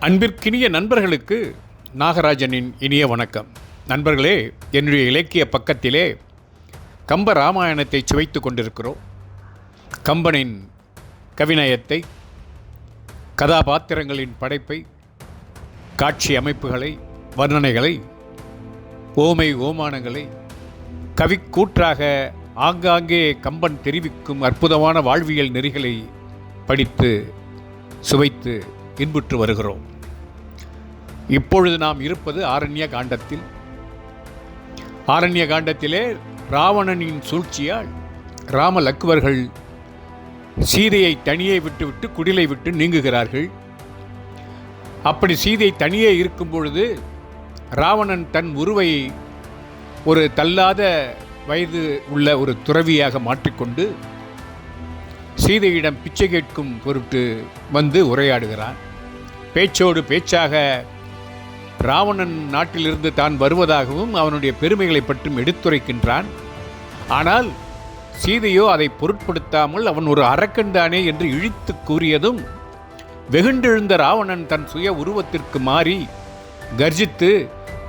அன்பிற்கினிய நண்பர்களுக்கு நாகராஜனின் இனிய வணக்கம். நண்பர்களே என்னுடைய இலக்கிய பக்கத்திலே கம்ப ராமாயணத்தை சுவைத்து கொண்டிருக்கிறோம். கம்பனின் கவிநயத்தை கதாபாத்திரங்களின் படைப்பை காட்சி அமைப்புகளை வர்ணனைகளை ஓமை ஓமானங்களை கவிக்கூற்றாக ஆங்காங்கே கம்பன் தெரிவிக்கும் அற்புதமான வாழ்வியல் நெறிகளை படித்து சுவைத்து இன்புற்று வருகிறோம். இப்பொழுது நாம் இருப்பது ஆரண்ய காண்டத்தில். ஆரண்ய காண்டத்திலே ராவணனின் சூழ்ச்சியால் ராம லக்குவர்கள் சீதையை தனியே விட்டுவிட்டு குடிலை விட்டு நீங்குகிறார்கள். அப்படி சீதை தனியே இருக்கும் பொழுது ராவணன் தன் உருவை ஒரு தள்ளாத வயது உள்ள ஒரு துறவியாக மாற்றிக்கொண்டு சீதையிடம் பிச்சை கேட்கும் பொருட்டு வந்து உரையாடுகிறான். பேச்சோடு பேச்சாக ராவணன் நாட்டிலிருந்து தான் வருவதாகவும் அவனுடைய பெருமைகளை பற்றும் எடுத்துரைக்கின்றான். ஆனால் சீதையோ அதை பொருட்படுத்தாமல் அவன் ஒரு அரக்கன்தானே என்று இழித்து கூறியதும் வெகுண்டெழுந்த ராவணன் தன் சுய உருவத்திற்கு மாறி கர்ஜித்து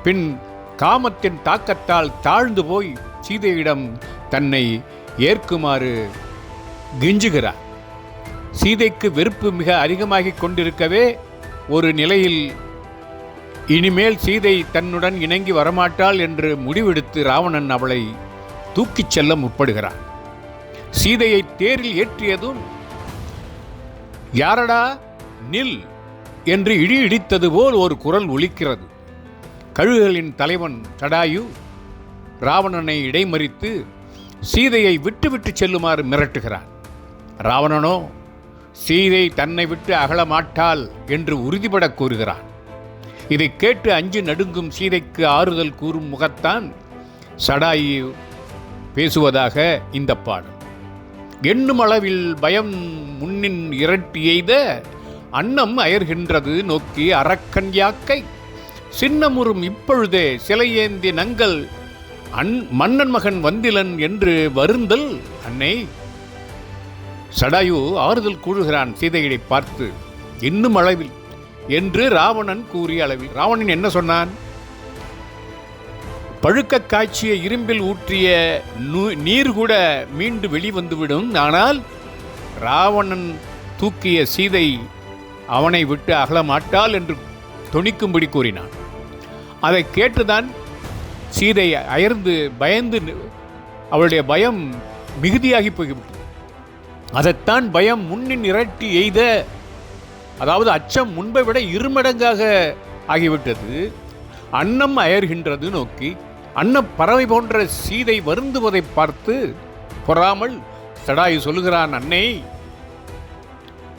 பின் காமத்தின் தாக்கத்தால் தாழ்ந்து போய் சீதையிடம் தன்னை ஏற்குமாறு கெஞ்சுகிறார். சீதைக்கு வெறுப்பு மிக அதிகமாகிக் கொண்டிருக்கவே ஒரு நிலையில் இனிமேல் சீதை தன்னுடன் இணங்கி வரமாட்டாள் என்று முடிவெடுத்து ராவணன் அவளை தூக்கிச் செல்ல முற்படுகிறான். சீதையை தேரில் ஏற்றியதும் யாரடா நில் என்று இடி இடித்தது போல் ஒரு குரல் ஒலிக்கிறது. கழுகுகளின் தலைவன் தடாயு ராவணனை இடைமறித்து சீதையை விட்டுவிட்டு செல்லுமாறு மிரட்டுகிறான். ராவணனோ சீதை தன்னை விட்டு அகலமாட்டாள் என்று உறுதிபட கூறுகிறான். இதை கேட்டு அஞ்சு நடுங்கும் சீதைக்கு ஆறுதல் கூறும் முகத்தான் சடாயி பேசுவதாக இந்த பாடல். எண்ணும் அளவில் பயம் முன்னின் இரட்டி எய்த அன்னம் அயர்கின்றது நோக்கி அரக்கன் யாக்கை. சின்னமுறும் இப்பொழுதே சிலையேந்தி நங்கள் அன் மன்னன் மகன் வந்திலன் என்று வருந்தல் அன்னை. சடாயு ஆறுதல் கூறுகிறான் சீதையை பார்த்து இன்னும் அளவில் என்று ராவணன் கூறிய அளவில். ராவணன் என்ன சொன்னான்? பழுக்க காய்ச்சிய இரும்பில் ஊற்றிய நு- நீர் கூட மீண்டு வெளிவந்துவிடும். ஆனால் ராவணன் தூக்கிய சீதை அவனை விட்டு அகலமாட்டாள் என்று தொனிக்கும்படி கூறினான். அதை கேட்டுதான் சீதை அயர்ந்து பயந்து அவளுடைய பயம் மிகுதியாகி போய்விட்டது. அதைத்தான் பயம் முன்னின் இரட்டி எய்த அதாவது அச்சம் முன்பை விட இருமடங்காக ஆகிவிட்டது. அன்னம் அயர்கின்றது நோக்கி அன்ன பறவை போன்ற சீதை வருந்துவதை பார்த்து பொறாமல் சடாயு சொல்லுகிறான் அன்னை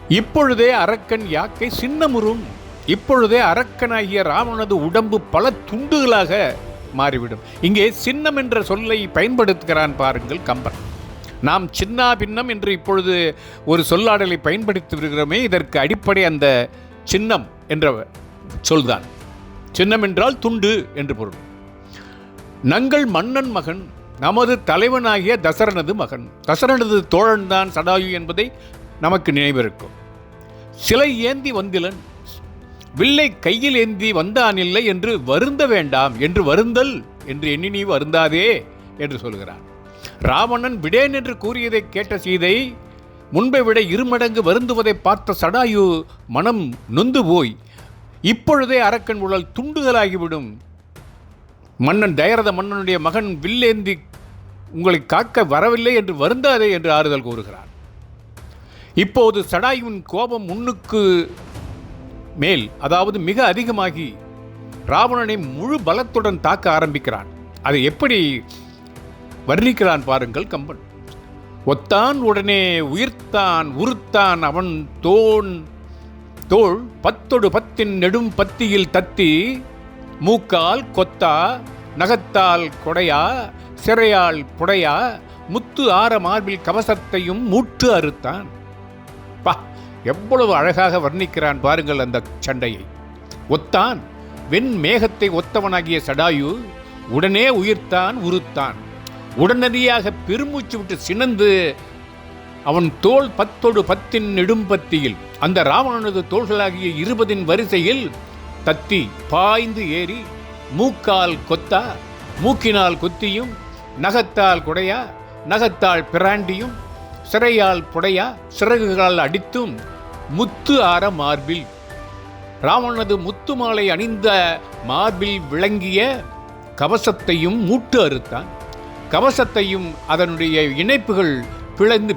இப்பொழுதே அரக்கன் யாக்கை சின்னமுறும். இப்பொழுதே அரக்கனாகிய ராமனது உடம்பு பல துண்டுகளாக மாறிவிடும். இங்கே சின்னம் என்ற சொல்லை பயன்படுத்துகிறான் பாருங்கள் கம்பன். நாம் சின்னா பின்னம் என்று இப்பொழுது ஒரு சொல்லாடலை பயன்படுத்தி வருகிறோமே இதற்கு அடிப்படை அந்த சின்னம் என்ற சொல்தான். சின்னம் என்றால் துண்டு என்று பொருள். நங்கள் மன்னன் மகன் நமது தலைவனாகிய தசரனது மகன். தசரனது தோழன்தான் சடாயு என்பதை நமக்கு நினைவிருக்கும் சிலை ஏந்தி வந்திலன் வில்லை கையில் ஏந்தி வந்தானில்லை என்று வருந்த வேண்டாம் என்று வருந்தல் என்று எண்ணி நீ வருந்தாதே என்று சொல்கிறார் ராவணன் விடேன் என்று கூறியதை கேட்ட சீதை முன்பை விட இருமடங்கு வருந்துவதை பார்த்த சடாயு மனம் நொந்து போய் இப்பொழுதே அரக்கன் உழல் துண்டுகளாகிவிடும் மன்னன் தயரத மன்னனுடைய மகன் வில்லேந்தி உங்களை காக்க வரவில்லை என்று வருந்தாதே என்று ஆறுதல் கூறுகிறார் இப்போது சடாயுவின் கோபம் முன்னுக்கு மேல் அதாவது மிக அதிகமாகி ராவணனை முழு பலத்துடன் தாக்க ஆரம்பிக்கிறான். அது எப்படி வர்ணிக்கிறான் பாருங்கள் கம்பன். ஒத்தான் உடனே உயிர்த்தான் உருத்தான் அவன் தோன். தோள் பத்தொடு பத்தின் நெடும் பத்தியில் தத்தி மூக்கால் கொத்தா நகத்தால் கொடையா சிறையால் புடையா முத்து ஆர மார்பில் கவசத்தையும் மூட்டு அறுத்தான். பா எவ்வளவு அழகாக வர்ணிக்கிறான் பாருங்கள் அந்த சண்டையை. ஒத்தான் வெண் மேகத்தை ஒத்தவனாகிய சடாயு உடனே உயிர்த்தான் உருத்தான் உடனடியாக பெருமூச்சு விட்டு சினந்து அவன் தோள் பத்தொடு பத்தின் நெடும்பத்தியில் அந்த ராவணனது தோள்களாகிய இருபதின் வரிசையில் தத்தி பாய்ந்து ஏறி மூக்கால் கொத்தா மூக்கினால் கொத்தியும் நகத்தால் குடையா நகத்தால் பிராண்டியும் சிறையால் புடையா சிறகுகளால் அடித்தும் முத்து ஆர மார்பில். ராவணனது முத்து மாலை அணிந்த மார்பில் விளங்கிய கவசத்தையும் மூட்டு அறுத்தான். கவசத்தையும் அதனுடைய இணைப்புகள் பிளந்து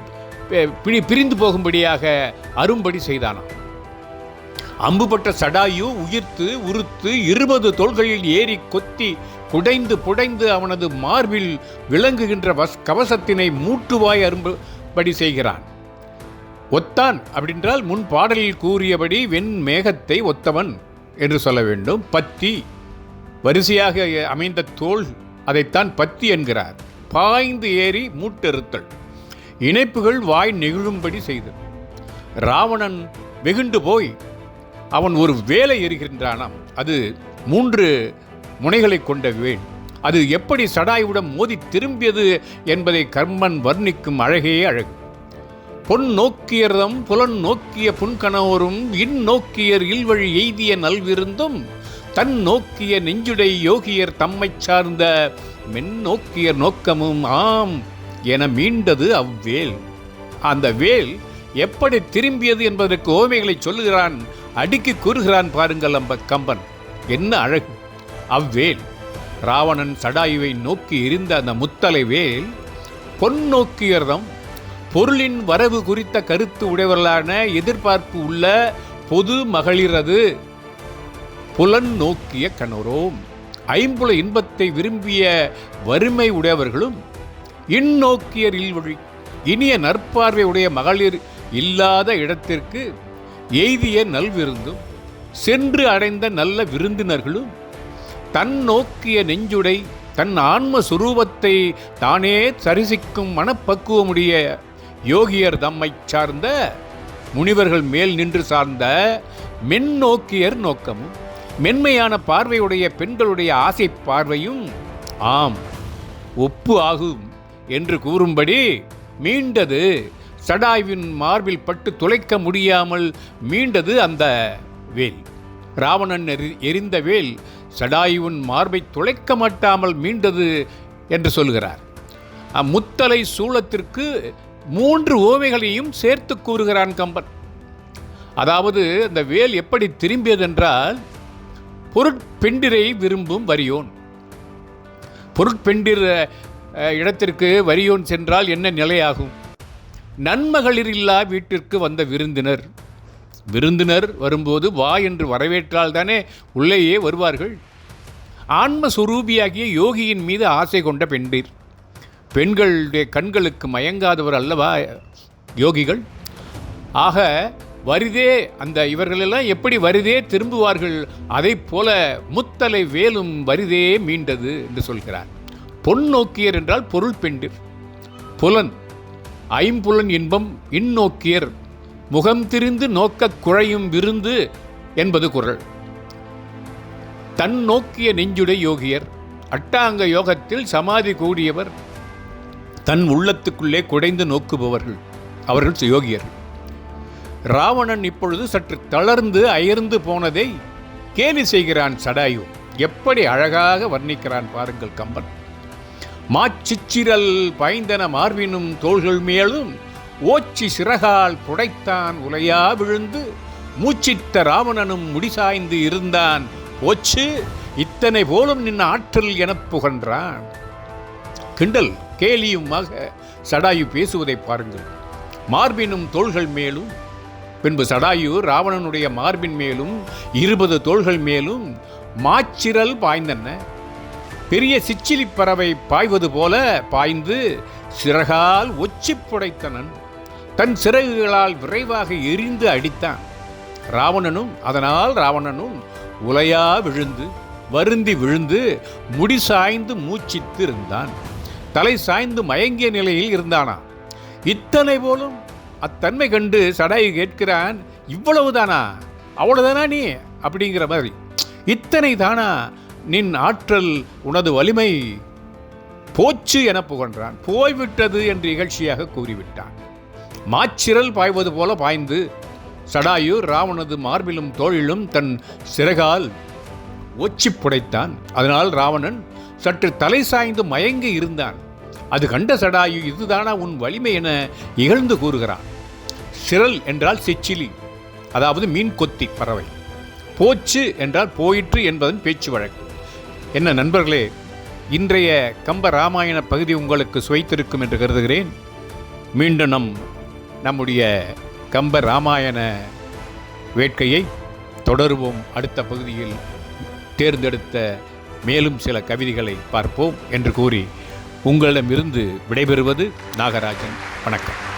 பி- பிரிந்து போகும்படியாக அரும்படி செய்தானாம். அம்புபட்ட சடாயு உயிர்த்து உறுத்து இருபது தோள்களில் ஏறி கொத்தி குடைந்து புடைந்து அவனது மார்பில் விளங்குகின்ற வஸ் கவசத்தினை மூட்டுவாய் அரும்படி செய்கிறான். ஒத்தான் அப்படின்றால் முன் பாடலில் கூறியபடி வெண் மேகத்தை ஒத்தவன் என்று சொல்ல வேண்டும். பத்தி வரிசையாக அமைந்த தோல் அதைத்தான் பத்தி என்கிறார். பாய்ந்து ஏறி மூட்டெறுத்தல் இணைப்புகள் வாய் நெகிழும்படி செய்தது. ராவணன் வெகுண்டு போய் அவன் ஒரு வேலை எறிகின்றானாம். அது மூன்று முனைகளை கொண்ட வேல். அது எப்படி சடாயுடன் மோதி திரும்பியது என்பதை கர்மன் வர்ணிக்கும் அழகே அழகு. பொன் நோக்கியர்தம் புலன் நோக்கிய புன்கணவரும் இன் நோக்கியர் இல்வழி எய்திய நல்விருந்தும் தன் நோக்கிய நெஞ்சுடை யோகியர் தம்மைச் சார்ந்த மென் நோக்கியர் நோக்கமும் ஆம் என மீண்டது அவ்வேல். அந்த வேல் எப்படி திரும்பியது என்பதற்கு ஓமைகளை சொல்லுகிறான் அடுக்கி கூறுகிறான் பாருங்கள் அம்ப கம்பன். என்ன அழகு! அவ்வேல் ராவணன் சடாயுவை நோக்கி எரிந்த அந்த முத்தலை வேல் பொன் நோக்கியர்தம் பொருளின் வரவு குறித்த கருத்து உடையவர்களான எதிர்பார்ப்பு உள்ள பொது மகளிரது. புலன் நோக்கிய கணரோம். ஐம்புல இன்பத்தை விரும்பிய வறுமை உடையவர்களும் இந்நோக்கியர் இல்வழி இனிய நற்பார்வை உடைய மகளிர் இல்லாத இடத்திற்கு எய்திய நல்விருந்தும் சென்று அடைந்த நல்ல விருந்தினர்களும் தன் நோக்கிய நெஞ்சுடை தன் ஆன்ம சுரூபத்தை தானே சரிசிக்கும் மனப்பக்குவமுடைய யோகியர் தம்மைச் சார்ந்த முனிவர்கள் மேல் நின்று சார்ந்த மென்னோக்கியர் நோக்கமும் மென்மையான பார்வையுடைய பெண்களுடைய ஆசை பார்வையும் ஆம் ஒப்பு ஆகும் என்று கூறும்படி மீண்டது சடாய்வின் மார்பில் பட்டு துளைக்க முடியாமல் மீண்டது அந்த வேல். ராவணன் எரி- எரிந்த வேல் சடாயுவின் மார்பை துளைக்க மாட்டாமல் மீண்டது என்று சொல்கிறார். அம்முத்தலை சூளத்திற்கு மூன்று ஓமைகளையும் சேர்த்து கூறுகிறான் கம்பன். அதாவது அந்த வேல் எப்படி திரும்பியதென்றால் பொருட்பெண்டிரை விரும்பும் வரியோன். பொருட்பெண்டிர இடத்திற்கு வரியோன் சென்றால் என்ன நிலையாகும்? நன்மகளிர் இல்லா வீட்டிற்கு வந்த விருந்தினர். விருந்தினர் வரும்போது வா என்று வரவேற்றால் தானே உள்ளேயே வருவார்கள்? ஆன்மஸ்வரூபியாகிய யோகியின் மீது ஆசை கொண்ட பெண்டீர். பெண்களுடைய கண்களுக்கு மயங்காதவர் அல்லவா யோகிகள்? ஆக வருதே அந்த இவர்களெல்லாம் எப்படி வருதே திரும்புவார்கள்? அதைப் போல முத்தலை வேலும் வருதே மீண்டது என்று சொல்கிறார். பொன் நோக்கியர் என்றால் பொருள் பெண்டிர் புலன் ஐம்புலன் இன்பம் இந்நோக்கியர் முகம் திரிந்து நோக்கக் குழையும் விருந்து என்பது குரல். தன் நோக்கிய நெஞ்சுடை யோகியர். அட்டாங்க யோகத்தில் சமாதி கூடியவர். தன் உள்ளத்துக்குள்ளே குடைந்து நோக்குபவர்கள். அவர்கள் யோகியர்கள். ராவணன் இப்பொழுது சற்று தளர்ந்து அயர்ந்து போனதை கேலி செய்கிறான் சடாயு. எப்படி அழகாக வர்ணிக்கிறான் பாருங்கள் கம்பன். மாச்சிச்சிரல் பாய்ந்தன மார்பினும் தோள்கள் மேலும் ஓச்சி சிறகால் புடைத்தான் உலையா விழுந்து மூச்சித்த ராவணனும் முடிசாய்ந்து இருந்தான். ஓச்சு இத்தனை போலும் நின் ஆற்றல் எனப் புகன்றான். கிண்டல் கேலியுமாக சடாயு பேசுவதை பாருங்கள். மார்பினும் தோள்கள் மேலும் பின்பு சடாயு ராவணனுடைய மார்பின் மேலும் இருபது தோள்கள் மேலும் மாச்சிரல் பாய்ந்தன. பெரிய சிச்சிலி பறவை பாய்வது போல பாய்ந்து சிறகால் ஒச்சி புடைத்தனன். தன் சிறகுகளால் விரைவாக எரிந்து அடித்தான். ராவணனும் அதனால் ராவணனும் உலையா விழுந்து வருந்தி விழுந்து முடி சாய்ந்து மூச்சித்து இருந்தான் தலை சாய்ந்து மயங்கிய நிலையில் இருந்தானா இத்தனை போலும் அத்தன்மை கண்டு சடாயு கேட்கிறான் இவ்வளவுதானா? அவ்வளவுதானா நீ? அப்படிங்கிற மாதிரி. இத்தனை தானா? நின் ஆற்றல் உனது வலிமை போச்சு என புகன்றான். போய்விட்டது என்று இகழ்ச்சியாக கூறிவிட்டான். மாச்சிரல் பாய்வது போல பாய்ந்து சடாயு ராவணது மார்பிலும் தோளிலும் தன் சிறகால் ஒச்சி புடைத்தான் அதனால் ராவணன் சற்று தலை சாய்ந்து மயங்கி இருந்தான். அது கண்ட சடாயு இதுதானா உன் வலிமை என இகழ்ந்து கூறுகிறான். சிரல் என்றால் செச்சிலி அதாவது மீன் கொத்தி பறவை. போச்சு என்றால் போயிற்று என்பதன் பேச்சு வழக்கு. என்ன நண்பர்களே இன்றைய கம்ப ராமாயண பகுதி உங்களுக்கு சுவைத்திருக்கும் என்று கருதுகிறேன். மீண்டும் நம் நம்முடைய கம்ப ராமாயண வேட்கையை தொடருவோம். அடுத்த பகுதியில் தேர்ந்தெடுத்த மேலும் சில கவிதைகளை பார்ப்போம் என்று கூறி உங்களிடமிருந்து விடைபெறுவது நாகராஜன். வணக்கம்.